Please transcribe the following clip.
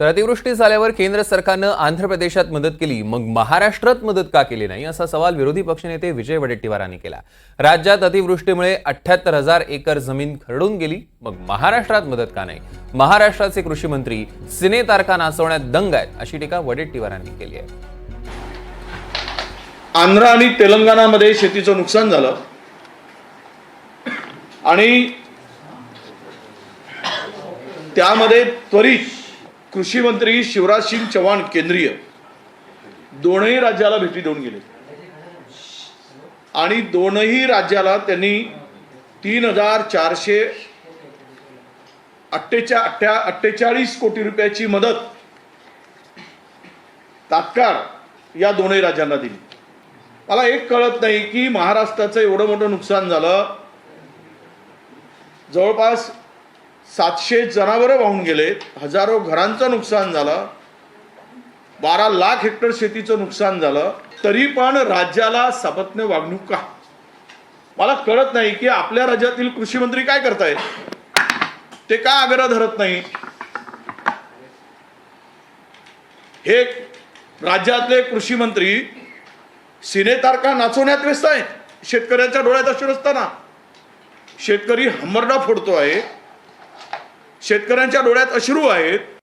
तर अतिवृष्टी झाल्यावर केंद्र सरकारनं आंध्र प्रदेशात मदत केली. मग महाराष्ट्रात मदत का केली नाही? असा सवाल विरोधी पक्षनेते विजय वडेट्टीवारांनी केला. राज्यात अतिवृष्टीमुळे अठ्याहत्तर हजार एकर जमीन खरडून गेली. मग महाराष्ट्रात मदत का नाही? महाराष्ट्राचे कृषी मंत्री सिने तारखा नाचवण्यात दंग आहेत अशी टीका वडेट्टीवारांनी केली आहे. आंध्र आणि तेलंगणामध्ये शेतीचं नुकसान झालं. आणि त्यामध्ये त्वरित कृषी मंत्री शिवराज सिंग चव्हाण केंद्रीय दोनही राज्याला भेटी देऊन गेले. आणि दोनही राज्याला त्यांनी तीन हजार चारशे अठ्ठेचा अठ्ठ्या अठ्ठेचाळीस कोटी रुपयाची मदत तात्काळ या दोनही राज्यांना दिली. मला एक कळत नाही की महाराष्ट्राचं एवढं मोठं नुकसान झालं. जवळपास सातशे जनावरं वाहून गेलेत हजारो घरांचं नुकसान झालं. बारा लाख हेक्टर शेतीचं नुकसान झालं. तरी पण राज्याला सापत्य वागणूक का? मला कळत नाही की आपल्या राज्यातील कृषी मंत्री काय करतायत? ते का आग्रह धरत नाही? हे राज्यातले कृषी मंत्री सिनेतारका नाचवण्यात व्यस्त आहेत. शेतकऱ्यांच्या डोळ्यात असून असताना शेतकरी हमरडा फोडतो आहे. शेतकऱ्यांच्या डोळ्यात अश्रू आहेत